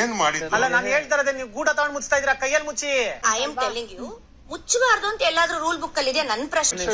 ಏನ್ ಮಾಡಿದ್ರು ಅಲ್ಲ ನಾನು ಹೇಳ್ತಾ ಇರೋದೇ ನೀವು ಗೂಟ ತಗೊಂಡ್ ಮುಚ್ತಾ ಇದ್ರ ಕೈಯಲ್ಲಿ ಮುಚ್ಚಿ. ಐ ಆಮ್ ಟೆಲ್ಲಿಂಗ್ ಯು ಮುಚ್ಚಬಾರ್ದು ಅಂತ ಎಲ್ಲಾದ್ರೂ ರೂಲ್ ಬುಕ್ ಅಲ್ಲಿ ಇದೆ ನನ್ ಪ್ರಶ್ನೆ.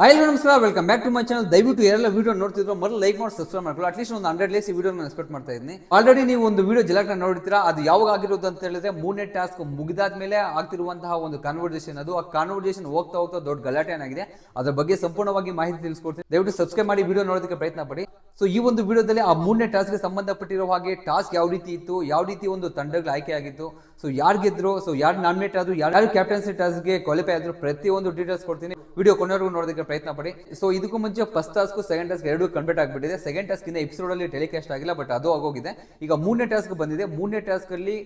ಹಾಯ್ ನಮಸ್ಕಾರ. Welcome back to my channel ದಯವಿಟ್ಟು ಯಾರೆಲ್ಲ ವಿಡಿಯೋ ನೋಡ್ತಿದ್ರು ಮೊದಲು ಲೈಕ್ ಮಾಡಿ ಸಬ್ಸ್ಕ್ರೈಬ್ ಮಾಡ್ಕೊಳ್ಳಿ. ಅಟ್ಲೀಸ್ಟ್ ಒಂದು ಹಂಡ್ರೆಡ್ ಲೇಸ್ ಈ ವಿಡಿಯೋ ನಾನು ಎಕ್ಸ್ಪೆಕ್ಟ್ ಮಾಡ್ತಾ ಇದ್ದೀನಿ. ಆಲ್ರೆಡಿ ನೀವು ಒಂದು ವಿಡಿಯೋ ಜಲಕ್ನ ನೋಡ್ತೀರಾ ಅದು ಯಾವಾಗ ಆಗಿರೋದು ಅಂತ ಹೇಳಿದ್ರೆ ಮೂರನೇ ಟಾಸ್ಕ್ ಮುಗಿದಾದ್ಮೇಲೆ ಆಗ್ತಿರುವಂತಹ ಒಂದು ಕಾನ್ವರ್ಸೇಷನ್ ಅದು. ಆ ಕಾನ್ವರ್ಸೇಷನ್ ಹೋಗ್ತಾ ಹೋಗ್ತಾ ದೊಡ್ಡ ಗಲಾಟೆ ಏನಾಗಿದೆ ಅದರ ಬಗ್ಗೆ ಸಂಪೂರ್ಣವಾಗಿ ಮಾಹಿತಿ ತಿಳಿಸ್ಕೊಡ್ತೀನಿ. ದಯವಿಟ್ಟು ಸಬ್ಸ್ಕ್ರೈಬ್ ಮಾಡಿ ವಿಡಿಯೋ ನೋಡೋದಕ್ಕೆ ಪ್ರಯತ್ನ ಪಡಿ. ಸೊ ಈ ಒಂದು ವಿಡಿಯೋದಲ್ಲಿ ಆ ಮೂರನೇ ಟಾಸ್ಕ್ಗೆ ಸಂಬಂಧಪಟ್ಟಿರೋ ಹಾಗೆ ಟಾಸ್ಕ್ ಯಾವ ರೀತಿ ಇತ್ತು, ಯಾವ ರೀತಿ ಒಂದು ತಂಡಗಳು ಆಯ್ಕೆ ಆಗಿತ್ತು ಸೊ ಯಾರು ಗೆದ್ರು ಸೊ ಯಾರು ನಾಮಿನೇಟ್ ಆದ್ರು, ಯಾರು ಕ್ಯಾಪ್ಟನ್ಸಿ ಟಾಸ್ಕ್ಗೆ ಕ್ವಾಲಿಫೈ ಆದ್ರು ಪ್ರತಿಯೊಂದು ಡೀಟೇಲ್ಸ್ ಕೊಡ್ತೀನಿ. ವಿಡಿಯೋ ಕೊನೆವರೆಗೂ ನೋಡೋದಕ್ಕೆ ಪ್ರಯತ್ನ ಪಡಿ. ಸೊ ಇದಕ್ಕೂ ಮುಂಚೆ ಫಸ್ಟ್ ಟಾಸ್ಕ್ ಸೆಕೆಂಡ್ ಟಾಸ್ಕ್ ಎರಡು ಕಂಪ್ಲೀಟ್ ಆಗಿಬಿಟ್ಟಿದೆ. ಸೆಕೆಂಡ್ ಟಾಸ್ಕ್ ಇಂದ ಎಪಿಸೋಡ್ ಅಲ್ಲಿ ಟೆಲಿಕಾಸ್ಟ್ ಆಗಿಲ್ಲ ಬಟ್ ಅದು ಆಗೋಗಿದೆ. ಈಗ ಮೂರನೇ ಟಾಸ್ಕ್ ಬಂದಿದೆ. ಮೂರನೇ ಟಾಸ್ಕ್ ಅಲ್ಲಿ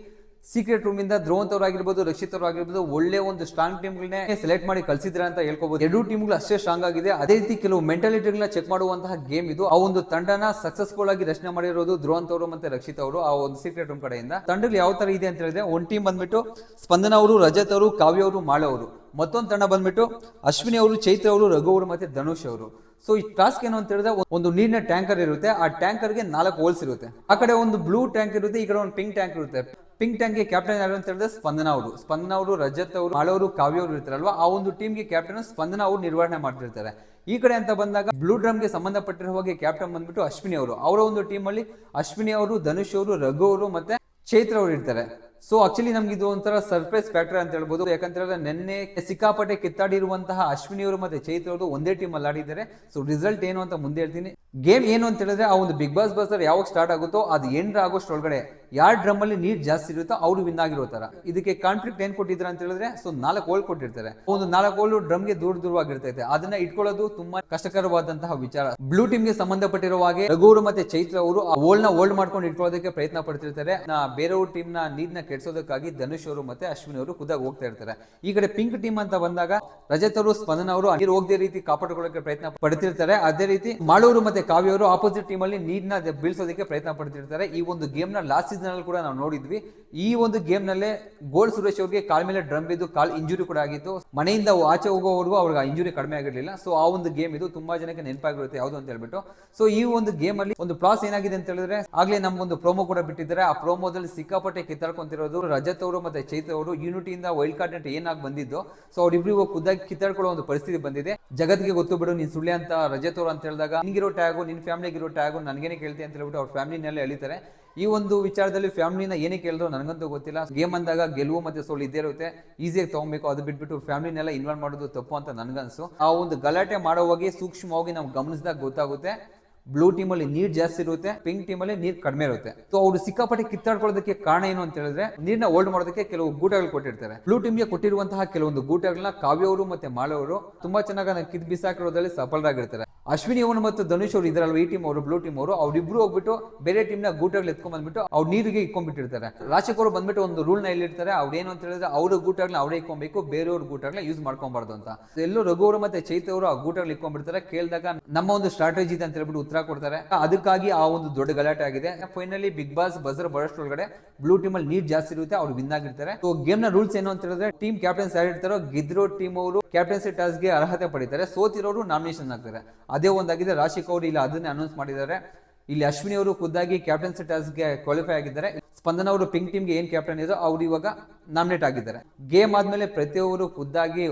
ಸೀಕ್ರೆಟ್ ರೂಮ್ ಇಂದ ಧ್ರುವಂತ್ ಆಗಿರ್ಬೋದು ರಕ್ಷಿತ್ ಅವರು ಆಗಿರ್ಬೋದು ಒಳ್ಳೆ ಒಂದು ಸ್ಟ್ರಾಂಗ್ ಟೀಮ್ಗಳನ್ನೇ ಸೆಲೆಕ್ಟ್ ಮಾಡಿ ಕಳ್ಸಿದ್ರೆ ಅಂತ ಹೇಳ್ಕೋಬಹುದು ಎರಡು ಟೀಮ್ಗಳು ಅಷ್ಟೇ ಸ್ಟ್ರಾಂಗ್ ಆಗಿದೆ. ಅದೇ ರೀತಿ ಕೆಲವು ಮೆಂಟಾಲಿಟಿಗಳನ್ನ ಚೆಕ್ ಮಾಡುವಂತಹ ಗೇಮ್ ಇದು. ಆ ಒಂದು ತಂಡನ ಸಕ್ಸಸ್ಫುಲ್ ಆಗಿ ರಚನೆ ಮಾಡಿರೋದು ಧ್ರುವಂತ್ ಅವರು ಮತ್ತೆ ರಕ್ಷಿತ್ ಅವರು ಆ ಒಂದು ಸೀಕ್ರೆಟ್ ರೂಮ್ ಕಡೆಯಿಂದ. ತಂಡಗಳು ಯಾವ ತರ ಇದೆ ಅಂತ ಹೇಳಿದ್ರೆ, ಒಂದು ಟೀಮ್ ಬಂದ್ಬಿಟ್ಟು ಸ್ಪಂದನ ಅವರು, ರಜತ್ ಅವರು, ಕಾವ್ಯ ಅವರು, ಮಾಳೆ ಅವರು. ಮತ್ತೊಂದು ತಂಡ ಬಂದ್ಬಿಟ್ಟು ಅಶ್ವಿನಿ ಅವರು, ಚೈತ್ರ ಅವರು, ರಘು ಅವರು ಮತ್ತೆ ಧನುಷ್ ಅವರು. ಸೊ ಈ ಟಾಸ್ಕ್ ಏನು ಅಂತ ಹೇಳಿದ್ರೆ ಒಂದು ನೀರಿನ ಟ್ಯಾಂಕರ್ ಇರುತ್ತೆ. ಆ ಟ್ಯಾಂಕರ್ಗೆ ನಾಲ್ಕು ಹೋಲ್ಸ್ ಇರುತ್ತೆ. ಆ ಕಡೆ ಒಂದು ಬ್ಲೂ ಟ್ಯಾಂಕ್ ಇರುತ್ತೆ, ಈ ಕಡೆ ಒಂದು ಪಿಂಕ್ ಟ್ಯಾಂಕ್ ಇರುತ್ತೆ. ಪಿಂಕ್ ಟ್ಯಾಂಕ್ಗೆ ಕ್ಯಾಪ್ಟನ್ ಯಾರು ಅಂತ ಹೇಳಿದ್ರೆ ಸ್ಪಂದನ ಅವರು. ಸ್ಪಂದನ ಅವರು, ರಜತ್ ಅವರು ಮಾಳವರು ಕಾವ್ಯ ಅವರು ಇರ್ತಾರಲ್ವಾ, ಆ ಒಂದು ಟೀಮ್ಗೆ ಕ್ಯಾಪ್ಟನ್ ಸ್ಪಂದನ ಅವರು ನಿರ್ವಹಣೆ ಮಾಡ್ತಿರ್ತಾರೆ. ಈ ಕಡೆ ಅಂತ ಬಂದಾಗ ಬ್ಲೂ ಡ್ರಮ್ಗೆ ಸಂಬಂಧಪಟ್ಟಿರೋ ಹಾಗೆ ಕ್ಯಾಪ್ಟನ್ ಬಂದ್ಬಿಟ್ಟು ಅಶ್ವಿನಿ ಅವರು. ಅವರ ಒಂದು ಟೀಮಲ್ಲಿ ಅಶ್ವಿನಿ ಅವರು, ಧನುಷ್ ಅವರು, ರಘು ಅವರು ಮತ್ತೆ ಚೈತ್ರ ಅವರು ಇರ್ತಾರೆ. ಸೊ ಆಕ್ಚುಲಿ ನಮ್ಗೆ ಇದು ಒಂಥರ ಸರ್ಪ್ರೈಸ್ ಫ್ಯಾಕ್ಟರ್ ಅಂತ ಹೇಳ್ಬೋದು. ಯಾಕಂತ ನಿನ್ನೆ ಸಿಕ್ಕಾಪಟ್ಟೆ ಕಿತ್ತಾಡಿರುವಂತಹ ಅಶ್ವಿನಿ ಅವರು ಮತ್ತೆ ಚೈತ್ರ ಅವರು ಒಂದೇ ಟೀಮ್ ಅಲ್ಲಿ ಆಡಿದ್ದಾರೆ. ಸೊ ರಿಸಲ್ಟ್ ಏನು ಅಂತ ಮುಂದೆ ಹೇಳ್ತೀನಿ. ಗೇಮ್ ಏನು ಅಂತ ಹೇಳಿದ್ರೆ, ಆ ಒಂದು ಬಿಗ್ ಬಾಸ್ ಬಸ್ ಯಾವಾಗ ಸ್ಟಾರ್ಟ್ ಆಗುತ್ತೋ, ಅದು ಎಂಡ್ ಆಗೋಷ್ಟು ಒಳಗಡೆ ಯಾರ್ ಡ್ರಮ್ ಅಲ್ಲಿ ನೀರ್ ಜಾಸ್ತಿ ಇರುತ್ತೋ, ಅವ್ರು ವಿನ್ ಆಗಿರೋ ತರ ಇದಕ್ಕೆ ಕಾಂಟ್ರಿಕ್ಟ್ ಏನ್ ಕೊಟ್ಟಿದ್ರ ಅಂತ ಹೇಳಿದ್ರೆ ಸೊ ನಾಲ್ಕು ಓಲ್ ಕೊಟ್ಟಿರ್ತಾರೆ. ಒಂದು ನಾಲ್ಕು ಓಲ್ ಡ್ರಮ್ಗೆ ದೂರ ದೂರವಾಗಿರ್ತೈತೆ ಅದನ್ನ ಇಟ್ಕೊಳ್ಳೋದು ತುಂಬಾ ಕಷ್ಟಕರವಾದಂತಹ ವಿಚಾರ. ಬ್ಲೂ ಟೀಮ್ಗೆ ಸಂಬಂಧಪಟ್ಟಿರೋ ಹಾಗೆ ರಘುವರು ಮತ್ತೆ ಚೈತ್ರ ಅವರು ಆ ಓಲ್ನ ಹೋಲ್ಡ್ ಮಾಡ್ಕೊಂಡು ಇಟ್ಕೊಳ್ಳೋದಕ್ಕೆ ಪ್ರಯತ್ನ ಪಡ್ತಿರ್ತಾರೆ. ಬೇರೆಯವ್ರ ಟೀಮ್ನ ನೀರ್ನ ಕೆಡ್ಸೋದಕ್ಕಾಗಿ ಧನುಷ್ ಅವರು ಮತ್ತೆ ಅಶ್ವಿನಿ ಅವರು ಖುದ್ದಾಗಿ ಹೋಗ್ತಾ ಇರ್ತಾರೆ. ಈ ಕಡೆ ಪಿಂಕ್ ಟೀಮ್ ಅಂತ ಬಂದಾಗ ರಜತ್ ಅವರು, ಸ್ಪಂದನ ಅವರು ನೀರು ಹೋಗದೇ ರೀತಿ ಕಾಪಾಡಿಕೊಳ್ಳೋಕೆ ಪ್ರಯತ್ನ ಪಡ್ತಿರ್ತಾರೆ. ಅದೇ ರೀತಿ ಮಾಳೂರು ಮತ್ತೆ ಕಾವ್ಯ ಅವರು ಆಪೋಸಿಟ್ ಟೀಮ್ ಅಲ್ಲಿ ನೀರ್ನ ಬೀಳ್ಸೋದಕ್ಕೆ ಪ್ರಯತ್ನ ಪಡ್ತಿರ್ತಾರೆ. ಈ ಒಂದು ಗೇಮ್ನ ಲಾಸ್ಟ್ ಸೀಸನ್ ಅಲ್ಲಿ ಕೂಡ ನಾವು ನೋಡಿದ್ವಿ. ಈ ಒಂದು ಗೇಮ್ ನಲ್ಲೇ ಗೋಲ್ ಸುರೇಶ್ ಅವರಿಗೆ ಕಾಲ್ ಮೇಲೆ ಡ್ರಮ್ ಬಿದ್ದು ಕಾಲ್ ಇಂಜುರಿ ಕೂಡ ಆಗಿತ್ತು. ಮನೆಯಿಂದ ಆಚೆ ಹೋಗೋವರೆಗೂ ಅವ್ರಿಗೆ ಆ ಇಂಜುರಿ ಕಡಿಮೆ ಆಗಿರ್ಲಿಲ್ಲ. ಸೊ ಆ ಒಂದು ಗೇಮ್ ಇದು ತುಂಬಾ ಜನಕ್ಕೆ ನೆನಪಾಗಿರುತ್ತೆ ಯಾವುದು ಅಂತ ಹೇಳ್ಬಿಟ್ಟು. ಸೊ ಈ ಒಂದು ಗೇಮ್ ಅಲ್ಲಿ ಒಂದು ಪ್ಲಾಸ್ ಏನಾಗಿದೆ ಅಂತ ಹೇಳಿದ್ರೆ ಆಗ್ಲೇ ನಮ್ಗೊಂದು ಪ್ರೋಮೋ ಕೂಡ ಬಿಟ್ಟಿದ್ದಾರೆ. ಆ ಪ್ರೋಮೋದಲ್ಲಿ ಸಿಕ್ಕಾಪಟ್ಟೆ ಕಿತ್ತಾಡ್ಕೊಂತಿರೋದು ರಜತ್ ಅವರು ಮತ್ತೆ ಚೈತ್ರ ಅವರು ಯೂನಿಟಿಯಿಂದ ವೈಲ್ಡ್ ಕಾರ್ಡ್ ನೆಟ್ ಏನಾಗಿ ಬಂದಿದ್ದು ಸೊ ಅವ್ರಿಬ್ರಿಗೂ ಖುದ್ದಾಗಿ ಕಿತ್ತಾಡ್ಕೊಳ್ಳೋ ಒಂದು ಪರಿಸ್ಥಿತಿ ಬಂದಿದೆ. ಜಗತ್ತಿಗೆ ಗೊತ್ತು ಬಿಡು, ನೀನ್ ಸುಳ್ಳೆ ಅಂತ ರಜತ್ ಅವರು ಅಂತ ಹೇಳಿದಾಗ ನಿಂಗಿರೋ ಟ್ಯಾಗು ನಿನ್ ಫ್ಯಾಮಿಲಿಗಿರೋ ಟ್ಯಾಗು ನನಗೇನೆ ಕೇಳ್ತೆ ಅಂತ ಹೇಳ್ಬಿಟ್ಟು ಅವ್ರ ಫ್ಯಾಮಿಲಿನೆಲ್ಲ ಎಳಿತಾರೆ ಈ ಒಂದು ವಿಚಾರದಲ್ಲಿ ಫ್ಯಾಮಿಲಿನ ಏನೇ ಕೇಳಿದ್ರು ನನಗಂತೂ ಗೊತ್ತಿಲ್ಲ. ಗೇಮ್ ಅಂದಾಗ ಗೆಲುವು ಮತ್ತೆ ಸೋಲು ಇದ್ದೇ ಇರುತ್ತೆ. ಈಸಿಯಾಗಿ ತಗೊಬೇಕು, ಅದು ಬಿಟ್ಬಿಟ್ಟು ಫ್ಯಾಮಿಲಿನೆಲ್ಲ ಇನ್ವಾಲ್ವ್ ಮಾಡೋದು ತಪ್ಪು ಅಂತ ನನಗನ್ಸು. ಆ ಒಂದು ಗಲಾಟೆ ಮಾಡೋವಾಗಿ ಸೂಕ್ಷ್ಮವಾಗಿ ನಾವು ಗಮನಿಸಿದಾಗ ಗೊತ್ತಾಗುತ್ತೆ. ಬ್ಲೂ ಟೀಮ್ ಅಲ್ಲಿ ನೀರ್ ಜಾಸ್ತಿ ಇರುತ್ತೆ ಪಿಂಕ್ ಟೀಮ್ ಅಲ್ಲಿ ನೀರ್ ಕಡಿಮೆ ಇರುತ್ತೆ. ಸೊ ಅವರು ಸಿಕ್ಕಾಪಟ್ಟೆ ಕಿತ್ತಾಡ್ಕೊಳ್ಳೋದಕ್ಕೆ ಕಾರಣ ಏನು ಅಂತ ಹೇಳಿದ್ರೆ, ನೀರ್ನ ಹೋಲ್ಡ್ ಮಾಡೋದಕ್ಕೆ ಕೆಲವು ಗೂಟಗಳು ಕೊಟ್ಟಿರ್ತಾರೆ. ಬ್ಲೂ ಟೀಮ್ಗೆ ಕೊಟ್ಟಿರುವಂತಹ ಕೆಲವೊಂದು ಗೂಟಗಳನ್ನ ಕಾವ್ಯವರು ಮತ್ತೆ ಮಾಳವರು ತುಂಬಾ ಚೆನ್ನಾಗಿ ಕಿತ್ ಬಿಸಾಕಿರೋದ್ರಲ್ಲಿ ಸಫಲರಾಗಿರ್ತಾರೆ. ಅಶ್ವಿನಿ ಅವನು ಮತ್ತು ಧನುಷ್ ಅವರು ಇದ್ರಲ್ವ, ಈ ಟೀಮ್ ಅವರು ಬ್ಲೂ ಟೀಮ್ ಅವರು, ಅವ್ರಿಬ್ರು ಹೋಗ್ಬಿಟ್ಟು ಬೇರೆ ಟೀಮ್ನ ಗೂಟಗಳು ಎತ್ಕೊಂಡ್ ಬಂದ್ಬಿಟ್ಟು ಅವ್ರು ನೀರಿಗೆ ಇಟ್ಕೊಂಡ್ಬಿಟ್ಟಿರ್ತಾರೆ ರಾಶಿಕ್ ಅವರು ಬಂದ್ಬಿಟ್ಟು ಒಂದು ರೂಲ್ನ ಇಲ್ಲಿರ್ತಾರೆ ಅವ್ರು ಏನು ಅಂತ ಹೇಳಿದ್ರೆ ಅವ್ರ ಗೂಟಗಳನ್ನ ಅವರೇ ಇಕ್ಕೊಬೇಕು, ಬೇರೆಯವ್ರ ಗೂಟಗಳನ್ನ ಯೂಸ್ ಮಾಡ್ಕೊಬಾರ್ದು ಅಂತ. ಎಲ್ಲೂ ರಘು ಅವರು ಮತ್ತೆ ಚೈತ ಅವರು ಆ ಗೂಟಗಳು ಇಟ್ಕೊಂಡ್ಬಿಡ್ತಾರೆ ಕೇಳಿದಾಗ ನಮ್ಮ ಒಂದು ಸ್ಟ್ರಾಟಜಿ ಇದೆ ಅಂತ ಹೇಳ್ಬಿಟ್ಟು ಉತ್ತರ ಕೊಡ್ತಾರೆ. ಅದಕ್ಕಾಗಿ ಆ ಒಂದು ದೊಡ್ಡ ಗಲಾಟೆ ಆಗಿದೆ. ಫೈನಲಿ ಬಿಗ್ ಬಾಸ್ ಬಜರ್ ಬರೋಷ್ಟ್ರೊಳಗಡೆ ಬ್ಲೂ ಟೀಮ್ ಅಲ್ಲಿ ನೀರ್ ಜಾಸ್ತಿ ಇರುತ್ತೆ, ಅವ್ರು ವಿನ್ ಆಗಿರ್ತಾರೆ. ಸೊ ಗೇಮ್ನ ರೂಲ್ಸ್ ಏನು ಅಂತ ಹೇಳಿದ್ರೆ ಟೀಮ್ ಕ್ಯಾಪ್ಟನ್ಸ್ ಯಾರು ಇರ್ತಾರೋ ಗೆದ್ದಿರೋ ಟೀಮ್ ಅವರು ಕ್ಯಾಪ್ಟನ್ಸಿ ಟಾಸ್ಗೆ ಅರ್ಹತೆ ಪಡಿತಾರೆ, ಸೋತಿರೋರು ನಾಮಿನೇಷನ್ ಆಗ್ತಾರೆ. ಅದೇ ಒಂದಾಗಿದೆ. ರಾಶಿಕ್ ಅವರು ಇಲ್ಲಿ ಅದನ್ನೇ ಅನೌನ್ಸ್ ಮಾಡಿದ್ದಾರೆ. ಇಲ್ಲಿ ಅಶ್ವಿನಿ ಅವರು ಖುದ್ದಾಗಿ ಕ್ಯಾಪ್ಟನ್ಸಿ ಟಾಸ್ಗೆ ಕ್ವಾಲಿಫೈ ಆಗಿದ್ದಾರೆ. ಸ್ಪಂದನ ಅವರು ಪಿಂಕ್ ಟೀಮ್ಗೆ ಏನ್ ಕ್ಯಾಪ್ಟನ್ ಇರೋ ಅವ್ರು ಇವಾಗ ನಾಮಿನೇಟ್ ಆಗಿದ್ದಾರೆ. ಗೇಮ್ ಆದ್ಮೇಲೆ ಪ್ರತಿಯೊಬ್ಬರು ಖುದ್ದಾಗಿ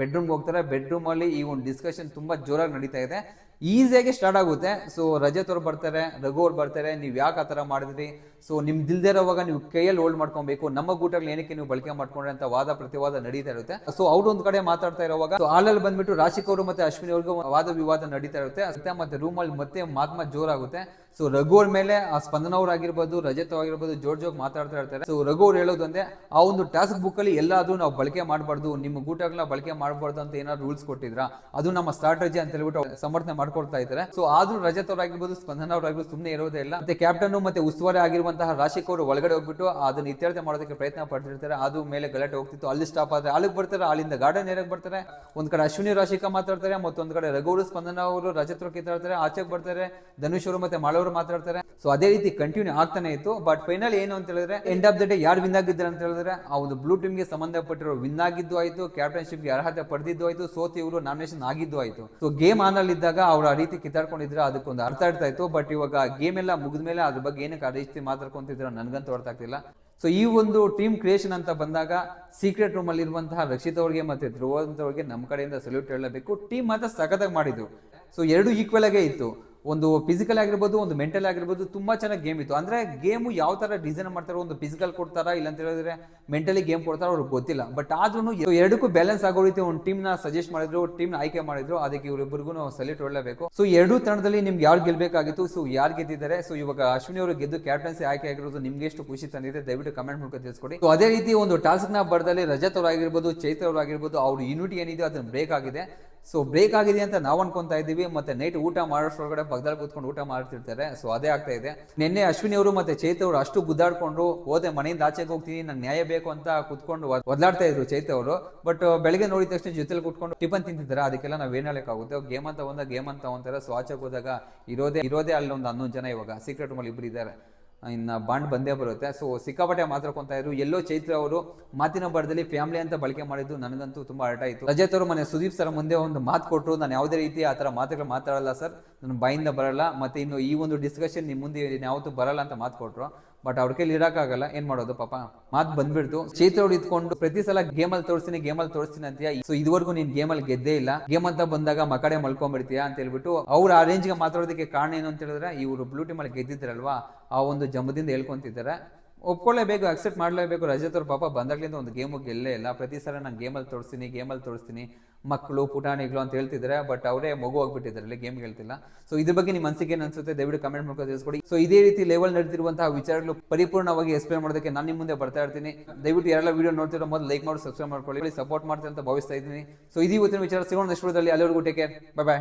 ಬೆಡ್ರೂಮ್ಗೆ ಹೋಗ್ತಾರೆ. ಬೆಡ್ರೂಮ್ ಅಲ್ಲಿ ಈ ಒಂದು ಡಿಸ್ಕಷನ್ ತುಂಬಾ ಜೋರಾಗಿ ನಡೀತಾ ಇದೆ. ಈಸಿಯಾಗಿ ಸ್ಟಾರ್ಟ್ ಆಗುತ್ತೆ. ಸೊ ರಜತ್ ಅವ್ರು ಬರ್ತಾರೆ, ರಘು ಅವ್ರು ಬರ್ತಾರೆ, ನೀವು ಯಾಕೆ ಆ ಥರ ಮಾಡಿದ್ರಿ? ಸೊ ನಿಮ್ ದಿಲ್ದೇ ಇರೋವಾಗ ನೀವು ಕೈಯಲ್ಲಿ ಹೋಲ್ಡ್ ಮಾಡ್ಕೊಬೇಕು. ನಮ್ಮ ಗೂಟಲ್ಲಿ ಏನಕ್ಕೆ ನೀವು ಬಳಕೆ ಮಾಡ್ಕೊಂಡ್ರೆ ಅಂತ ವಾದ ಪ್ರತಿವಾದ ನಡೀತಾ ಇರುತ್ತೆ. ಸೊ ಅವ್ರು ಒಂದ್ ಕಡೆ ಮಾತಾಡ್ತಾ ಇರುವಾಗ ಸೊ ಹಾಲಲ್ಲಿ ಬಂದ್ಬಿಟ್ಟು ರಾಶಿಕ್ ಅವರು ಮತ್ತೆ ಅಶ್ವಿನಿ ಅವ್ರಿಗೂ ವಾದ ವಿವಾದ ನಡೀತಾ ಇರುತ್ತೆ. ಮತ್ತೆ ರೂಮಲ್ಲಿ ರೂಮ್ ಮತ್ತೆ ಮಾತ್ಮ ಮಾತ್ ಜೋರಾಗುತ್ತೆ. ಸೊ ರಘು ಅವ್ರ ಮೇಲೆ, ಆ ಸ್ಪಂದನ ಅವ್ರು ಆಗಿರ್ಬೋದು, ರಜತ್ ಆಗಿರ್ಬೋದು, ಜೋರ್ ಜೋಗ್ ಮಾತಾಡ್ತಾ ಇರ್ತಾರೆ. ಸೊ ರಘು ಅವ್ರು ಹೇಳೋದು ಅಂದ್ರೆ ಆ ಒಂದು ಟಾಸ್ಕ್ ಬುಕ್ ಅಲ್ಲಿ ಎಲ್ಲಾದ್ರೂ ನಾವು ಬಳಕೆ ಮಾಡಬಾರ್ದು, ನಿಮ್ಮ ಗೂಟಗಳನ್ನ ಬಳಕೆ ಮಾಡಬಾರ್ದು ಅಂತ ಏನಾದ್ರು ರೂಲ್ಸ್ ಕೊಟ್ಟಿದ್ರ? ಅದು ನಮ್ಮ ಸ್ಟ್ರಾಟಜಿ ಅಂತ ಹೇಳ್ಬಿಟ್ಟು ಸಮರ್ಥನೆ ಮಾಡ್ಕೊಡ್ತಾ ಇದ್ದಾರೆ. ಸೊ ಆದ್ರೂ ರಜತ್ ಅವ್ರಾಗಿರ್ಬೋದು ಸ್ಪಂದನ ಅವ್ರಾಗಿರ್ಬೋದು ಸುಮ್ಮನೆ ಇರೋದೇ ಇಲ್ಲ. ಮತ್ತೆ ಕ್ಯಾಪ್ಟನ್ ಮತ್ತೆ ಉಸ್ತುವಾರಿ ಆಗಿರುವಂತಹ ರಾಶಿಕ್ ಅವರು ಒಳಗಡೆ ಹೋಗ್ಬಿಟ್ಟು ಅದನ್ನ ಇತ್ಯರ್ಥ ಮಾಡೋದಕ್ಕೆ ಪ್ರಯತ್ನ ಪಡ್ತಿರ್ತಾರೆ. ಅದು ಮೇಲೆ ಗಲಾಟೆ ಹೋಗ್ತಿತ್ತು. ಅಲ್ಲಿ ಸ್ಟಾಪ್ ಆದ್ರೆ ಅಲ್ಲಿಗೆ ಬರ್ತಾರೆ, ಅಲ್ಲಿಂದ ಗಾರ್ಡನ್ ಏರಿಯಾಗ ಬರ್ತಾರೆ. ಒಂದ್ ಕಡೆ ಅಶ್ವಿನಿ ರಾಶಿಕ ಮಾತಾಡ್ತಾರೆ, ಮತ್ತೊಂದ್ ಕಡೆ ಸ್ಪಂದನ ಅವರು, ರಜತ್ ಅವ್ರು ಕಿತ್ತಾಡ್ತಾರೆ, ಆಚೆಗೆ ಬರ್ತಾರೆ, ಧನುಷ್ ಅವರು ಮತ್ತೆ ಮಾಳವರು ಅವ್ರು ಮಾತಾಡ್ತಾರೆ. ಸೊ ಅದೇ ರೀತಿ ಕಂಟಿನ್ಯೂ ಆಗ್ತಾನೆ ಇತ್ತು. ಬಟ್ ಫೈನಲ್ ಏನು ಅಂತ ಹೇಳಿದ್ರೆ ಎಂಡ್ ಆಫ್ ದ ಡೇ ಯಾರು ವಿನ್ ಆಗಿದ್ದಾರೆ ಅಂತ ಹೇಳಿದ್ರೆ, ಆ ಒಂದು ಬ್ಲೂ ಟೀಮ್ಗೆ ಸಂಬಂಧಪಟ್ಟಿರೋ ವಿನ್ ಆಗಿದ್ದು ಆಯ್ತು ಕ್ಯಾಪ್ಟನ್ಶಿಪ್ಗೆ ಅರ್ಹತೆ ಪಡೆದಿದ್ದು ಆಯ್ತು, ಸೋತಿ ಇವರು ನಾಮಿನೇಷನ್ ಆಗಿದ್ದು ಆಯ್ತು. ಸೊ ಗೇಮ್ ಆನ್ ಅಲ್ಲಿ ಇದ್ದಾಗ ಅವ್ರು ಆ ರೀತಿ ಕಿತ್ತಾಡ್ಕೊಂಡಿದ್ರೆ ಅದಕ್ಕೊಂದು ಅರ್ಥ ಇರ್ತಾ ಇತ್ತು. ಬಟ್ ಇವಾಗ ಗೇಮ್ ಎಲ್ಲ ಮುಗಿದ ಮೇಲೆ ಅದ್ರ ಬಗ್ಗೆ ಏನಕ್ಕೆ ಆ ರೀತಿ ಮಾತಾಡ್ಕೊಂತಿದ್ರೆ ನನ್ಗಂತೂ ಅರ್ಥ ಆಗ್ತಿಲ್ಲ. ಸೊ ಈ ಒಂದು ಟೀಮ್ ಕ್ರಿಯೇಷನ್ ಅಂತ ಬಂದಾಗ ಸೀಕ್ರೆಟ್ ರೂಮ್ ಅಲ್ಲಿ ಇರುವಂತಹ ರಕ್ಷಿತ್ ಅವ್ರಿಗೆ ಮತ್ತೆ ಧ್ರುವ ನಮ್ಮ ಕಡೆಯಿಂದ ಸಲ್ಯೂಟ್ ಹೇಳಬೇಕು ಟೀಮ್ ಮಾತ್ರ ಸಖತ್ತಾಗಿ ಮಾಡಿದ್ರು ಸೊ ಎರಡು ಈಕ್ವಲ್ ಆಗೇ ಇತ್ತು. ಒಂದು ಫಿಸಿಕಲ್ ಆಗಿರ್ಬೋದು, ಒಂದು ಮೆಂಟಲ್ ಆಗಿರ್ಬೋದು, ತುಂಬಾ ಚೆನ್ನಾಗಿ ಗೇಮ್ ಇತ್ತು. ಅಂದ್ರೆ ಗೇಮು ಯಾವ ತರ ಡಿಸೈನ್ ಮಾಡ್ತಾರೋ, ಒಂದು ಫಿಸಿಕಲ್ ಕೊಡ್ತಾರಾ ಇಲ್ಲ ಅಂತ ಹೇಳಿದ್ರೆ ಮೆಂಟಲಿ ಗೇಮ್ ಕೊಡ್ತಾರೋ ಅವ್ರಿಗೆ ಗೊತ್ತಿಲ್ಲ. ಬಟ್ ಆದ್ರೂ ಎರಡಕ್ಕೂ ಬ್ಯಾಲೆನ್ಸ್ ಆಗೋ ರೀತಿ ಒಂದು ಟೀಮ್ನ ಸಜೆಸ್ಟ್ ಮಾಡಿದ್ರು ಟೀಮ್ನ ಆಯ್ಕೆ ಮಾಡಿದ್ರು, ಅದಕ್ಕೆ ಇವರಿಬ್ಬರಿಗೂ ಸೆಲೆಕ್ಟ್ ಒಳ್ಳೇಬೇಕು ಸೊ ಎರಡೂ ತಂಡದಲ್ಲಿ ನಿಮ್ಗೆ ಯಾರು ಗೆಲ್ಬೇಕಾಗಿತ್ತು ಸೊ ಯಾರು ಗೆದ್ದಿದ್ದಾರೆ ಸೊ ಇವಾಗ ಅಶ್ವಿನಿ ಅವರು ಗೆದ್ದು ಕ್ಯಾಪ್ಟನ್ಸಿ ಆಯ್ಕೆ ಆಗಿರೋದು ನಿಮ್ಗೆ ಎಷ್ಟು ಖುಷಿ ತಂದಿದೆ, ದಯವಿಟ್ಟು ಕಮೆಂಟ್ ಮೂಲಕ ತಿಳಿಸ್ಕೊಡಿ. ಸೊ ಅದೇ ರೀತಿ ಒಂದು ಟಾಸ್ಕ್ನ ಬರ್ದಲ್ಲಿ ರಜತ್ ಆಗಿರ್ಬೋದು ಚೈತ್ರ ಆಗಿರ್ಬೋದು ಅವ್ರ ಯೂನಿಟಿ ಏನಿದೆ, ಅದನ್ನ ಬ್ರೇಕ್ ಆಗಿದೆ. ಸೊ ಬ್ರೇಕ್ ಆಗಿದೆ ಅಂತ ನಾವು ಅನ್ಕೊಂತಾ ಇದೀವಿ ಮತ್ತೆ ನೈಟ್ ಊಟ ಮಾಡೋಷ್ಟ್ರೊಳಗಡೆ ಪಕ್ಕದಲ್ಲಿ ಕೂತ್ಕೊಂಡು ಊಟ ಮಾಡ್ತಿರ್ತಾರೆ. ಸೊ ಅದೇ ಆಗ್ತಾ ಇದೆ. ನಿನ್ನೆ ಅಶ್ವಿನಿ ಅವರು ಮತ್ತೆ ಚೈತ ಅವರು ಅಷ್ಟು ಗುದ್ದಾಡ್ಕೊಂಡು ಹೋದೆ, ಮನೆಯಿಂದ ಆಚೆಗೆ ಹೋಗ್ತೀನಿ, ನಂಗೆ ನ್ಯಾಯ ಬೇಕು ಅಂತ ಕೂತ್ಕೊಂಡು ಒದ್- ಒದ್ಲಾಡ್ತಾ ಇದ್ರು ಚೈತ ಅವರು. ಬಟ್ ಬೆಳಗ್ಗೆ ನೋಡಿದ ತಕ್ಷಣ ಜೊತೆಲಿ ಕೂತ್ಕೊಂಡು ಟಿಫನ್ ತಿಂತಿದ್ದಾರೆ ಅದಕ್ಕೆಲ್ಲ ನಾವ್ ಏನ್ ಹೇಳಕ್ಕಾಗುತ್ತೆ? ಗೇಮ್ ಅಂತ ಒಂದ, ಗೇಮ್ ಅಂತ ಒಂಥರ ಸೊ ಹೋದಾಗ ಇರೋದೇ ಇರೋದೇ ಅಲ್ಲಿ ಒಂದು ಹನ್ನೊಂದು ಜನ ಇವಾಗ ಸೀಕ್ರೆಟ್ ರೂಮಲ್ಲಿ ಇಬ್ರು ಇದ್ದಾರೆ. ಇನ್ನ ಬಾಂಡ್ ಬಂದೇ ಬರುತ್ತೆ. ಸೊ ಸಿಕ್ಕಾಪಟ್ಟೆ ಮಾತಾಡ್ಕೊತಾ ಇದ್ರು. ಎಲ್ಲೋ ಚೈತ್ರ ಅವರು ಮಾತಿನ ಬರದಲ್ಲಿ ಫ್ಯಾಮಿಲಿ ಅಂತ ಬಳಕೆ ಮಾಡಿದ್ದು ನನಗಂತೂ ತುಂಬ ಹರ್ಟ್ ಆಯಿತು. ರಜತ್ ಅವರು ಮನೆ ಸುದೀಪ್ ಸರ್ ಮುಂದೆ ಒಂದು ಮಾತು ಕೊಟ್ಟರು ನಾನು ಯಾವುದೇ ರೀತಿ ಆ ಥರ ಮಾತುಗಳು ಮಾತಾಡಲ್ಲ ಸರ್. ನನ್ನ ಬಾಯಿಂದ ಬರಲ್ಲ. ಮತ್ತು ಇನ್ನು ಈ ಒಂದು ಡಿಸ್ಕಷನ್ ನಿಮ್ಮ ಮುಂದೆ ಯಾವತ್ತೂ ಬರಲ್ಲ ಅಂತ ಮಾತು ಕೊಟ್ರು. ಬಟ್ ಅವ್ರ ಕೈಲಿ ಇರಕ್ಕಾಗಲ್ಲ ಏನ್ ಮಾಡೋದು ಪಾಪ? ಮಾತು ಬಂದ್ಬಿಡ್ತು. ಅವ್ರು ಇದ್ಕೊಂಡು ಪ್ರತಿ ಸಲ ಗೇಮಲ್ಲಿ ತೋರಿಸ್ತೀನಿ ಗೇಮಲ್ಲಿ ತೋರಿಸ್ತೀನಿ ಅಂತೀಯ? ಸೊ ಇದುವರೆಗೂ ನೀನ್ ಗೇಮಲ್ಲಿ ಗೆದ್ದೇ ಇಲ್ಲ. ಗೇಮ್ ಅಂತ ಬಂದಾಗ ಮಕಡೆ ಮಲ್ಕೊಂಡ್ಬಿಡ್ತೀಯ ಅಂತ ಹೇಳ್ಬಿಟ್ಟು ಅವ್ರ ಆ ರೇಂಜ್ಗೆ ಮಾತಾಡೋದಕ್ಕೆ ಕಾರಣ ಏನು ಅಂತ ಹೇಳಿದ್ರೆ, ಇವರು ಬ್ಲೂ ಅಲ್ಲಿ ಗೆದ್ದಿದ್ರಲ್ವಾ? ಆ ಒಂದು ಜಮದಿಂದ ಹೇಳ್ಕೊಂತಿದ್ದಾರೆ. ಒಪ್ಕೊಳ್ಳೇಬೇಕು ಅಕ್ಸೆಪ್ಟ್ ಮಾಡಲೇಬೇಕು. ರಜತ್ ಅವ್ರ ಪಾಪ ಬಂದಾಗ್ಲಿಂದ ಒಂದು ಗೇಮು ಗೆಲ್ಲೇ ಇಲ್ಲ. ಪ್ರತಿ ಸಲ ನಾನು ಗೇಮಲ್ಲಿ ತೋರಿಸ್ತೀನಿ ಗೇಮಲ್ಲಿ ತೋರಿಸ್ತೀನಿ. ಮಕ್ಕಳು, ಪುಟಾಣಿಗಳು ಅಂತ ಹೇಳ್ತಿದ್ದಾರೆ ಬಟ್ ಅವರೇ ಮಗು ಆಗ್ಬಿಟ್ಟಿದ್ದಾರೆ ಗೇಮ್ ಹೇಳ್ತಿಲ್ಲ ಸೊ ಇದ್ರ ಬಗ್ಗೆ ನಿಮ್ಮ ಮನಸ್ಸಿಗೆ ಏನು ಅನ್ಸುತ್ತೆ? ದಯವಿಟ್ಟು ಕಮೆಂಟ್ ಮಾಡ್ಕೊಂಡು ತಿಳಿಸ್ಕೊಡಿ. ಸೊ ಇದೇ ರೀತಿ ಲೆವೆಲ್ ನಡೆದಿರುವಂತಹ ವಿಚಾರಗಳು ಪರಿಪೂರ್ಣವಾಗಿ ಎಕ್ಸ್ಪ್ಲೇನ್ ಮಾಡೋದಕ್ಕೆ ನಾನು ನಿಮ್ಮ ಮುಂದೆ ಬರ್ತಾ ಇರ್ತೀನಿ. ದಯವಿಟ್ಟು ಯಾರೆಲ್ಲ ವಿಡಿಯೋ ನೋಡ್ತಿರೋ ಮೊದಲು ಲೈಕ್ ಮಾಡಿ ಸಬ್ಸ್ಕ್ರೈಬ್ ಮಾಡ್ಕೊಳ್ಳಿ. ಸಪೋರ್ಟ್ ಮಾಡ್ತೀನಿ ಅಂತ ಭಾವಿಸ್ತಾ ಇದ್ದೀನಿ. ಸೊ ಇದು ಇವತ್ತಿನ ವಿಚಾರ. ಸಿಗೋಣ ನೆಕ್ಸ್ಟ್ ಅಲ್ಲಿವರೆಗೂ ಟೇಕ್ ಕೇರ್ ಬಾಯ್